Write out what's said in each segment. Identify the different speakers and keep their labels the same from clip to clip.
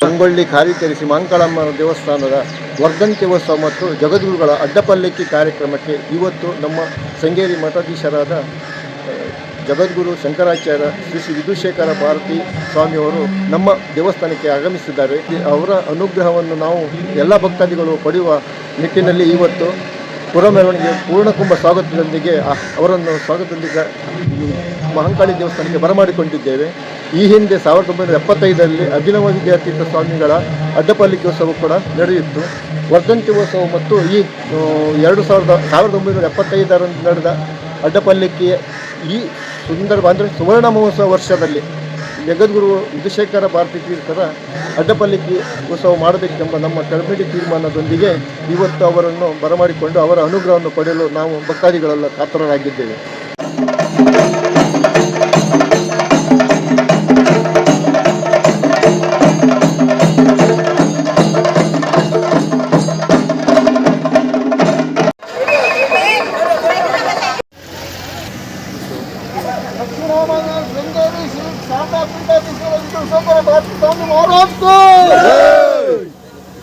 Speaker 1: ಸಂಗೊಳ್ಳಿ ಕಾರ್ಯಕರಿಸಿ ಮಾಂಕಾಳಮ್ಮನ ದೇವಸ್ಥಾನದ ವರ್ಧಂತ್ಯೋತ್ಸವ ಮತ್ತು ಜಗದ್ಗುರುಗಳ ಅಡ್ಡಪಲ್ಲಕ್ಕಿ ಕಾರ್ಯಕ್ರಮಕ್ಕೆ ಇವತ್ತು ನಮ್ಮ ಶೃಂಗೇರಿ ಮಠಾಧೀಶರಾದ ಜಗದ್ಗುರು ಶಂಕರಾಚಾರ್ಯ ಶ್ರೀ ಶ್ರೀ ವಿಧುಶೇಖರ ಭಾರತಿ ಸ್ವಾಮಿಯವರು ನಮ್ಮ ದೇವಸ್ಥಾನಕ್ಕೆ ಆಗಮಿಸಿದ್ದಾರೆ. ಅವರ ಅನುಗ್ರಹವನ್ನು ನಾವು ಎಲ್ಲ ಭಕ್ತಾದಿಗಳು ಪಡೆಯುವ ನಿಟ್ಟಿನಲ್ಲಿ ಇವತ್ತು ಪುರಮೆರವಣಿಗೆ ಪೂರ್ಣಕುಂಭ ಸ್ವಾಗತದೊಂದಿಗೆ ಅವರನ್ನು ಸ್ವಾಗತದೊಂದಿಗೆ ಮಹಂಕಾಳಿ ದೇವಸ್ಥಾನಕ್ಕೆ ಬರಮಾಡಿಕೊಂಡಿದ್ದೇವೆ. ಈ ಹಿಂದೆ ಸಾವಿರದ ಒಂಬೈನೂರ ಎಪ್ಪತ್ತೈದರಲ್ಲಿ ಅಭಿನವ ವಿದ್ಯಾತೀರ್ಥ ಸ್ವಾಮಿಗಳ ಅಡ್ಡಪಲ್ಲಿಕೋತ್ಸವ ಕೂಡ ನಡೆಯಿತು. ವರ್ಧಂತ್ಯೋತ್ಸವ ಮತ್ತು ಈ ಎರಡು ಸಾವಿರದ ಸಾವಿರದ ಒಂಬೈನೂರ ಎಪ್ಪತ್ತೈದರಂದು ನಡೆದ ಅಡ್ಡಪಲ್ಲಿಕೆಯ ಈ ಸುಂದರ, ಅಂದರೆ ಸುವರ್ಣ ಮಹೋತ್ಸವ ವರ್ಷದಲ್ಲಿ ಜಗದ್ಗುರು ವಿಧುಶೇಖರ ಭಾರತಿ ತೀರ್ಥರ ಅಡ್ಡಪಲ್ಲಿಕ್ಕಿ ಉತ್ಸವ ಮಾಡಬೇಕೆಂಬ ನಮ್ಮ ಕಮಿಟಿ ತೀರ್ಮಾನದೊಂದಿಗೆ ಇವತ್ತು ಅವರನ್ನು ಬರಮಾಡಿಕೊಂಡು ಅವರ ಅನುಗ್ರಹವನ್ನು ಪಡೆಯಲು ನಾವು ಭಕ್ತಾದಿಗಳೆಲ್ಲ ಕಾತರರಾಗಿದ್ದೇವೆ.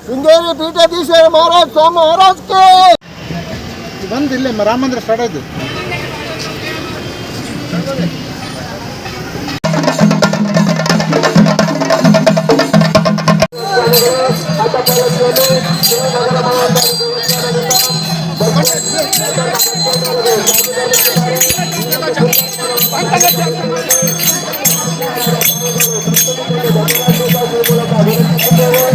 Speaker 1: ಶೃಂಗೇರಿ ಪೀಠಾಧೀಶ್ವರ ಮಹಾರಾಜ್ ಸ್ವಾಮಿ ಮಹಾರಾಜ್
Speaker 2: ಬಂದು ಇಲ್ಲೇ ರಾಮ ಮಂದಿರ ಸ್ಟಾರ್ಟ್ ಆಯ್ತು
Speaker 3: Thank you.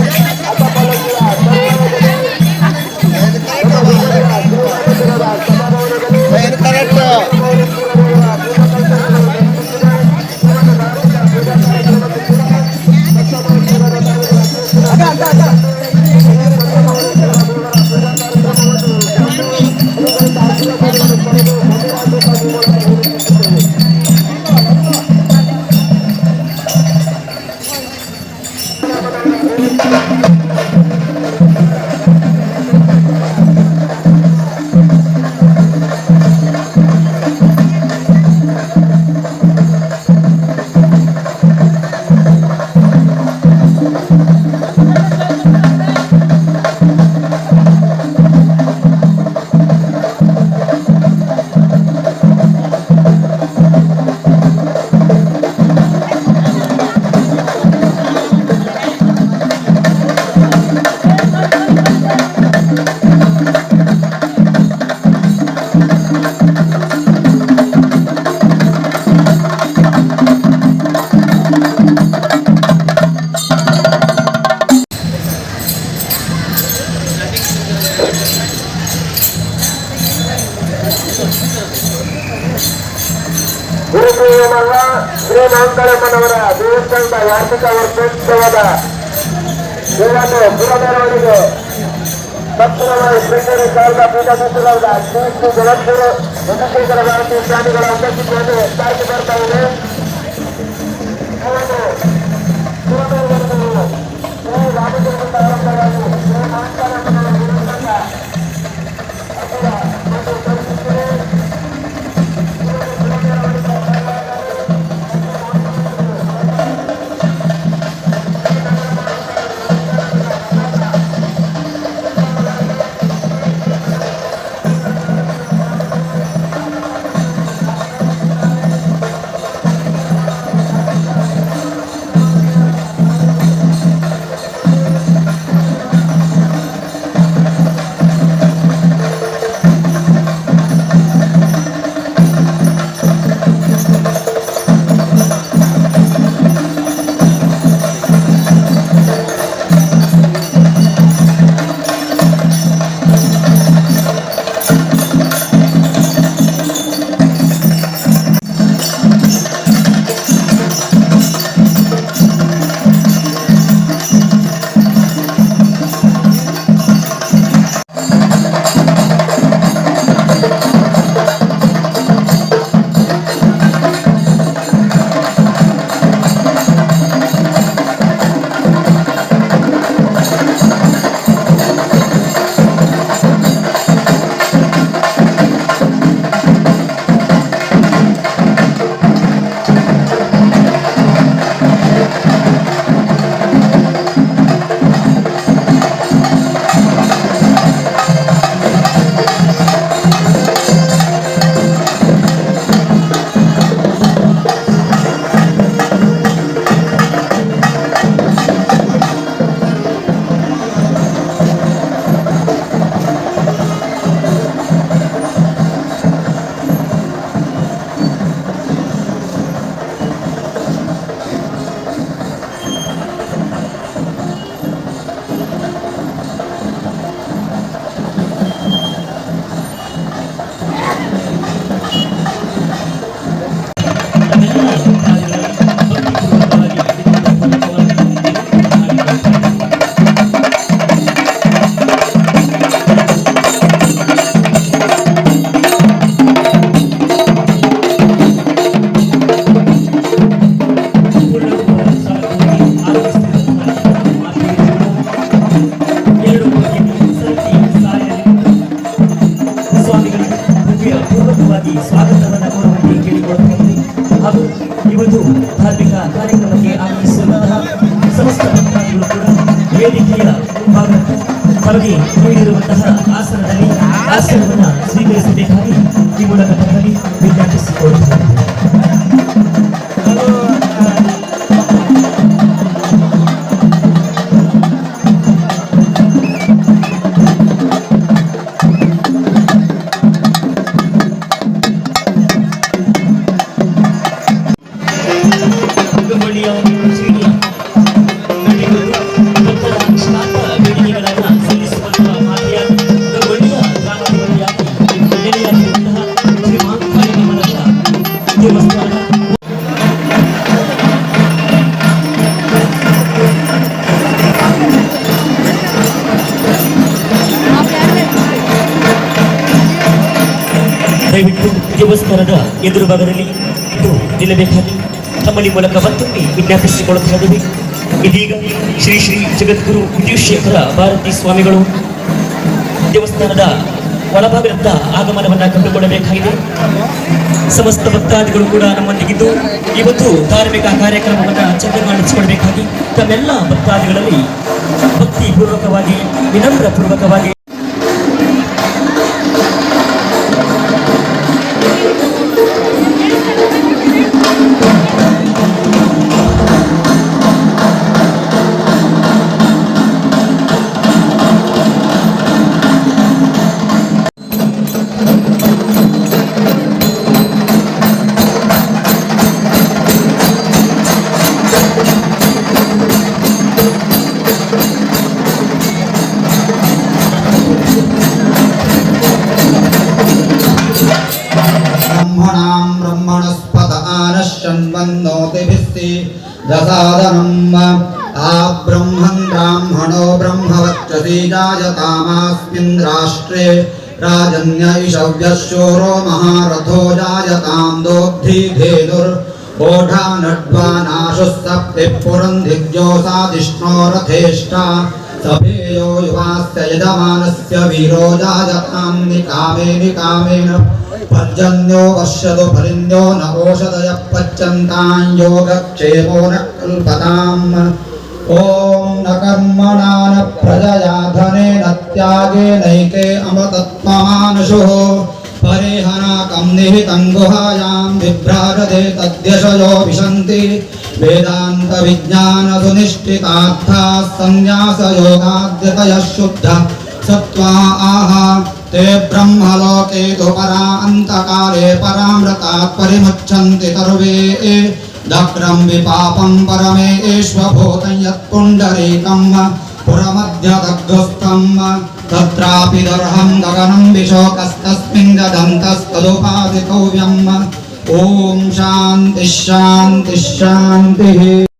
Speaker 3: ವಾರ್ಷಿಕ ವರ್ಷೋತ್ಸವದ ಇದನ್ನು ಪುರಮೆರವಣಿಗೆ ತಕ್ಷಣವಾಗಿ ಶೃಂಗೇರಿ ಕಾಲದ ಪೀಠಾಧೀಶರಾದ ಶ್ರೀ ಜಗದ್ಗುರು ಚಂದ್ರಶೇಖರ ಭಾರತೀಯ ಸ್ವಾಮಿಗಳ ಉಪಸ್ಥಿತಿಯಲ್ಲಿ ಸಾಗಿ ಬರ್ತಾ ಇದೆ.
Speaker 4: ತಮಗೆ ನೀಡಿರುವಂತಹ ಆಸನದಲ್ಲಿ ಆಸನವನ್ನು ಸ್ವೀಕರಿಸಬೇಕಾಗಿ ಈ ಮೂಲಕ ದಯವಿಟ್ಟು ದೇವಸ್ಥಾನದ ಎದುರು ಭಾಗದಲ್ಲಿ ನಿಲ್ಲಬೇಕಾಗಿ. ತಮ್ಮಲ್ಲಿ ಮೂಲಕ ಮತ್ತೊಮ್ಮೆ ವಿಜ್ಞಾಪಿಸಿಕೊಳ್ಳುತ್ತಾ ಇದೀಗ ಶ್ರೀ ಶ್ರೀ ಜಗದ್ಗುರು ವಿದ್ಯುಶೇಖರ ಭಾರತಿ ಸ್ವಾಮಿಗಳು. ದೇವಸ್ಥಾನದ ಒಳಭಾಗದತ್ತ ಆಗಮನವನ್ನು ಕಂಡುಕೊಳ್ಳಬೇಕಾಗಿದೆ. ಸಮಸ್ತ ಭಕ್ತಾದಿಗಳು ಕೂಡ ನಮ್ಮೊಂದಿಗಿದ್ದು. ಇವತ್ತು ಧಾರ್ಮಿಕ ಕಾರ್ಯಕ್ರಮವನ್ನು ಚೆನ್ನಾಗಿ ನಡೆಸಿಕೊಳ್ಬೇಕಾಗಿ ತಮ್ಮೆಲ್ಲ ಭಕ್ತಾದಿಗಳಲ್ಲಿ ಭಕ್ತಿ ಪೂರ್ವಕವಾಗಿ
Speaker 5: प्रसादनम् आ ब्राह्मणो ब्रह्मवक्षसी राष्ट्रे। राजन्यैषव्यशोरो महारथो जायताम् दोग्धिधेनुर्ओढा नड्वा नाशुः सप्तिः पुरन्धिज्ञो साधिष्णो रथेष्टा सभेयो युवास्य यजमानस्य वीरो जायताम् निकामे निकामेन। पर्जन्यो वर्षदो फलिन्यो न ओषधयः पच्यन्तां योगक्षेमो न कल्पताम् ॐ न कर्मणा न प्रजया धनेन त्यागेनैके अमृतत्वमानुषुः परिहनाकं निहितं गुहायां बिभ्राजते तद्यशयो विशन्ति। वेदान्तविज्ञानसुनिष्ठितार्थाः सन्न्यासयोगाद्यतयः शुद्ध सत्त्वा आह। ते ब्रह्मलोके तु परा अन्तकाले परामृतात् परिमुच्छन्ति सर्वे दग्रं विपापं परमेश्वभूतं यत्पुण्डरीकं पुरमध्यदग्धस्थं तत्रापि दर्हं गगनं विशोकस्तस्मिन् गदन्तस्तदुपाधिकव्यम् ॐ शान्तिः शान्तिः शान्तिः।